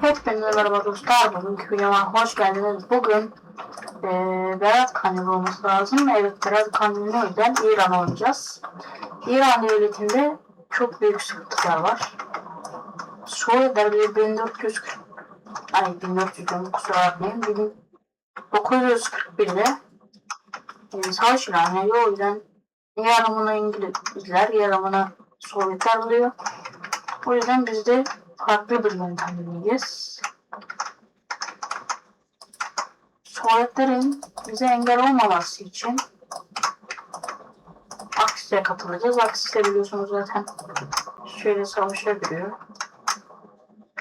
Hepinize merhaba dostlar. Bugünkü videoma hoş geldiniz. Bugün eee Berat Kandili olması lazım. Evet Berat Kandili'ne özel İran oynayacağız. İran devletinde çok büyük sıkıntılar var. Soyadlar bir 1440 ay 1400 diyorum kusura bakmayın. 1941'de e, savaş ilan ediyor. O yüzden yarımını İngilizler, yarımını Sovyetler buluyor. O yüzden biz de farklı bir yöntem deneyeceğiz. Sovyetlerin bize engel olmaması için Aksis'e katılacağız. Aksis'e biliyorsunuz zaten şöyle savaşa giriyor.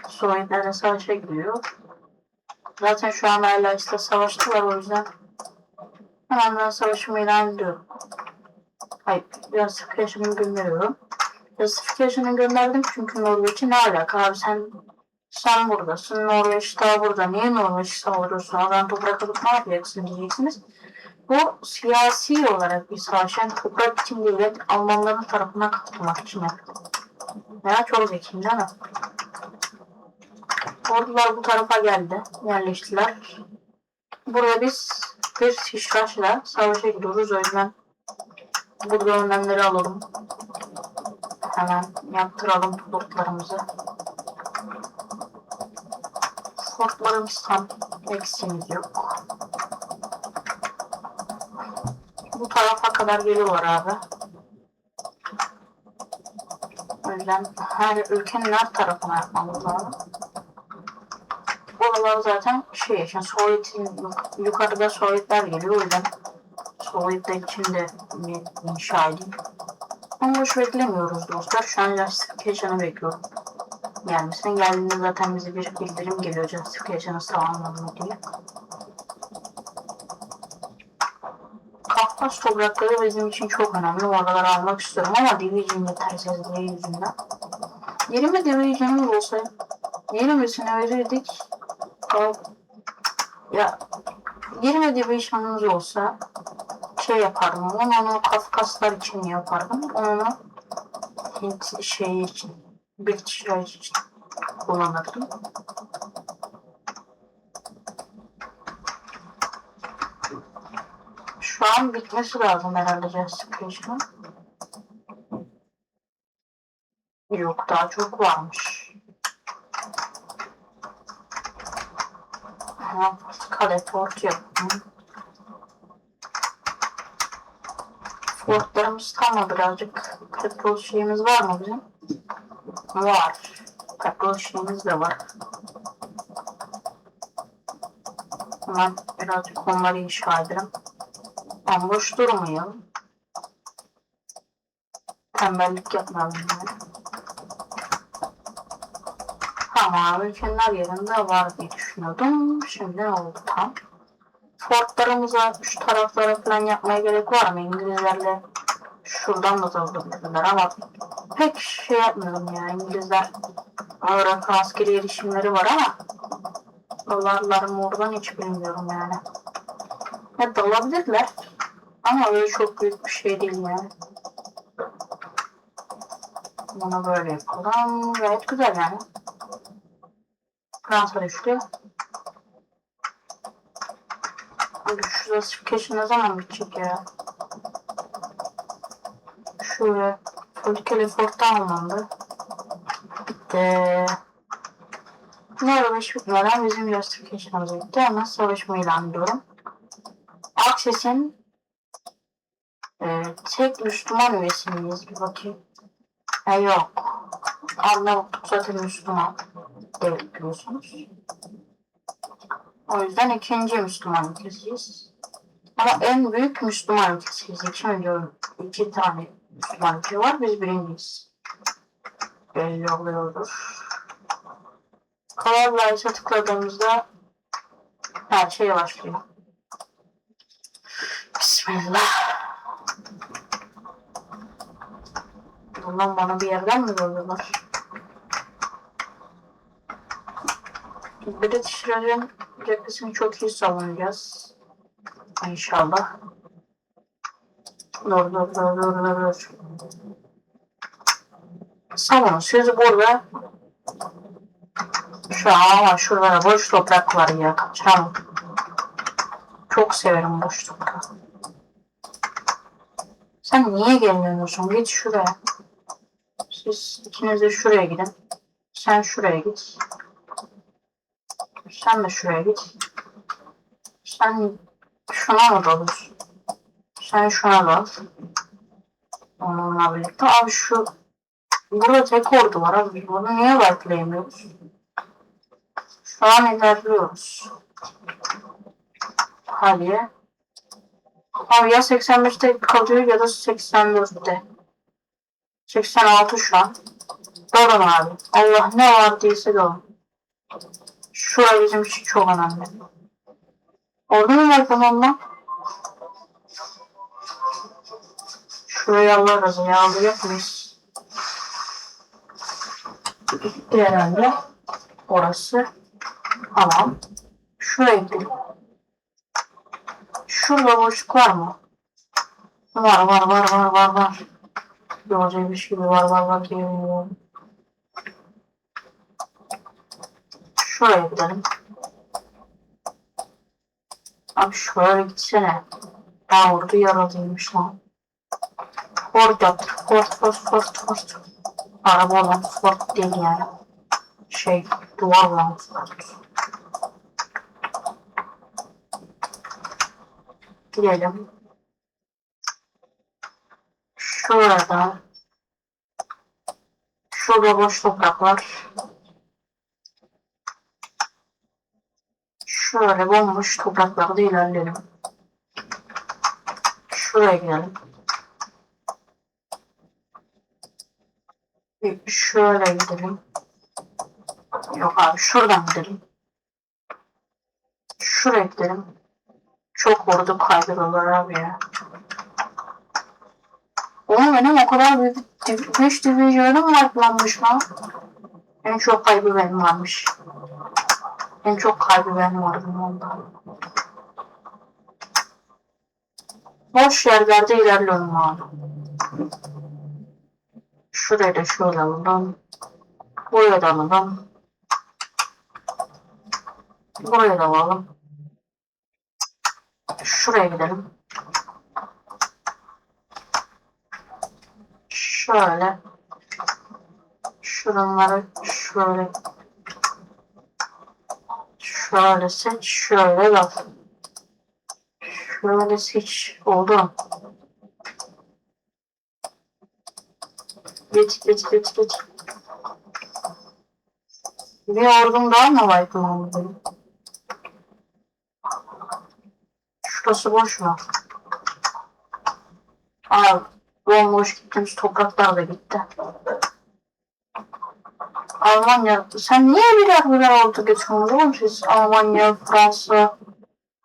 Sovyetlerle savaşa giriyor. Zaten şu an hala işte savaştılar o yüzden hemen ben savaşımı ilan ediyorum. Hayır, justification'ı gönderiyorum. Justification'ı gönderdim çünkü Norveç'e ne alaka abi sen sen buradasın, Norveç daha burada. Niye Norveç savuruyorsun? Oradan toprak alıp ne yapacaksın diyeceksiniz. Bu siyasi olarak bir savaş. Yani toprak için değil, Almanların tarafına katılmak için yapıyor. Ya çok zekiyim değil mi? Ordular bu tarafa geldi, yerleştiler. Buraya biz bir şişraşla savaşa gidiyoruz. O yüzden burada önlemleri alalım. Hemen yaptıralım fortlarımızı. Fortlarımız tam eksiğimiz yok. Bu tarafa kadar geliyorlar abi. O yüzden her ülkenin her tarafına yapmamız lazım. Oralar zaten şey için Sovyet'in yukarıda Sovyetler geliyor o yüzden Sovyetler içinde bir inşa edeyim. Ama boş beklemiyoruz dostlar. Şu an justification'ı bekliyorum. Gelmesine geldiğinde zaten bize bir bildirim geliyor justification'ı tamamladım diye. Kafkas toprakları bizim için çok önemli. Oraları almak istiyorum ama Division yetersizliği yüzünden. 20 Division'ımız olsa 20'sini verirdik. Ya 20 Division'ımız olsa şey yapardım. Onu Kafkaslar için yapardım. Onu Hint şey için, British Raj için kullanırdım. Şu an bitmesi lazım herhalde Justification'ın. Yok daha çok varmış. Ha, kale fort yaptım. Fortlarımız tam mı birazcık? Petrol şeyimiz var mı bizim? Var. Petrol şeyimiz de var. Hemen birazcık onları inşa edelim. Ben boş durmayalım. Tembellik yapmayalım yani. Tamam, ülkenin her yerinde var diye düşünüyordum. Şimdi ne oldu tam? Fortlarımıza şu taraflara falan yapmaya gerek var mı? İngilizlerle şuradan da doldurabilirler ama pek şey yapmıyorum ya. İngilizler olarak askeri erişimleri var ama dolarlar oradan hiç bilmiyorum yani. Ya dalabilirler ama öyle çok büyük bir şey değil yani. Bunu böyle yapalım. Gayet güzel yani. Fransa düştü. Abi şu justification ne zaman bitecek ya? Şöyle Political Effort'ta alındı. Bitti. Norveç bitmeden bizim justification'ımız bitti. Hemen savaşma ilan ediyorum. Akses'in e, tek Müslüman üyesi miyiz? Bir bakayım. Ha yok. Arnavut zaten Müslüman. Devlet biliyorsunuz. O yüzden ikinci Müslüman ülkesiyiz. Ama en büyük Müslüman ülkesiyiz. İki milyon, iki tane Müslüman ülke var. Biz birinciyiz. Belli oluyordur. Karar tıkladığımızda her şey başlıyor. Bismillah. Bundan bana bir yerden mi yolluyorlar? Raj'ın cephesini çok iyi savunacağız. İnşallah. Dur dur dur dur dur dur. Siz burada Şu ama şurada boş toprak var ya. Kaçıramam. Çok severim boş toprağı. Sen niye gelmiyorsun? Git şuraya. Siz ikiniz de şuraya gidin. Sen şuraya git. Sen de şuraya git. Sen şuna mı dalıyorsun? Sen şuna dal. Onunla birlikte. Abi şu burada tek ordu var abi. Bunu niye wipe'layamıyoruz? Şu an ilerliyoruz. Hadi. Abi ya 85'te kalıyor ya da 84'te. 86 şu an. Doğru abi. Allah ne var değilse doğru. Şura bizim için çok önemli. Orada mı var tamamla? Şurayı alırız ya alacak mıyız? Gitti herhalde. Orası. Tamam. Şuraya gidelim. Şurada boşluk var mı? Var var var var var var. Gördüğümüz gibi var var var diyorum. Şuraya gidelim. Abi şuraya gitsene. Ben orada yaralıymış lan. Ford yaptık. Ford, Ford, Ford, Ford. Araba olan Ford değil yani. Şey, duvar olan Ford. Gidelim. Şurada. Şurada boş toprak var. Şöyle bomboş topraklarda ilerleyelim. Şuraya gidelim. Şöyle gidelim. Yok abi şuradan gidelim. Şuraya gidelim. Çok ordu kaydırıyorlar abi ya. Oğlum benim o kadar büyük 5 divizyonum varlanmış lan. En çok kaybı benim varmış. En çok kaybı benim vardı ondan. Boş yerlerde ilerliyorum abi. Şuraya da şöyle alalım. Buraya da alalım. Buraya da alalım. Şuraya gidelim. Şöyle. Şuraları şöyle. Şöyle seç. Şöyle al. Şöyle seç. Oldu. Geç geç geç geç. Bir ordum daha mı var benim? Şurası boş mu? Aa, bomboş gittiğimiz topraklar da gitti. Almanya, sen niye birer birer ordu geçiyorsunuz oğlum siz? Almanya, Fransa,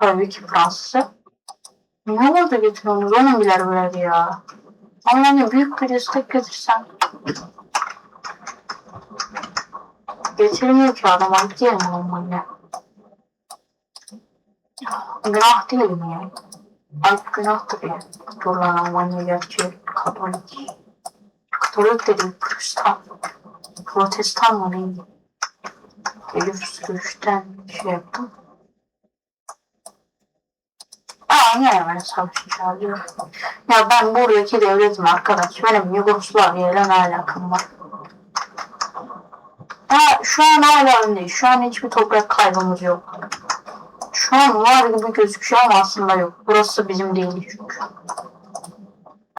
tabii ki Fransa. Niye ordu getiriyorsunuz oğlum birer birer ya? Almanya büyük bir destek getirsen. Getirmiyor ki adam, ayıp değil Almanya? Günah değil mi yani? Ayıp günahtır ya. Dur lan Almanya gerçi Katolik. Katolik dedim Protestan. Protestan mı neydi? Elif sürüşten şey yaptım. Aa niye hemen savaşı çağırıyor? Ya ben buradaki devletim arkadaş. Benim Yugoslavya ile ne alakam var? Ha, şu an hala öndeyiz. Şu an hiçbir toprak kaybımız yok. Şu an var gibi gözüküyor ama aslında yok. Burası bizim değil çünkü.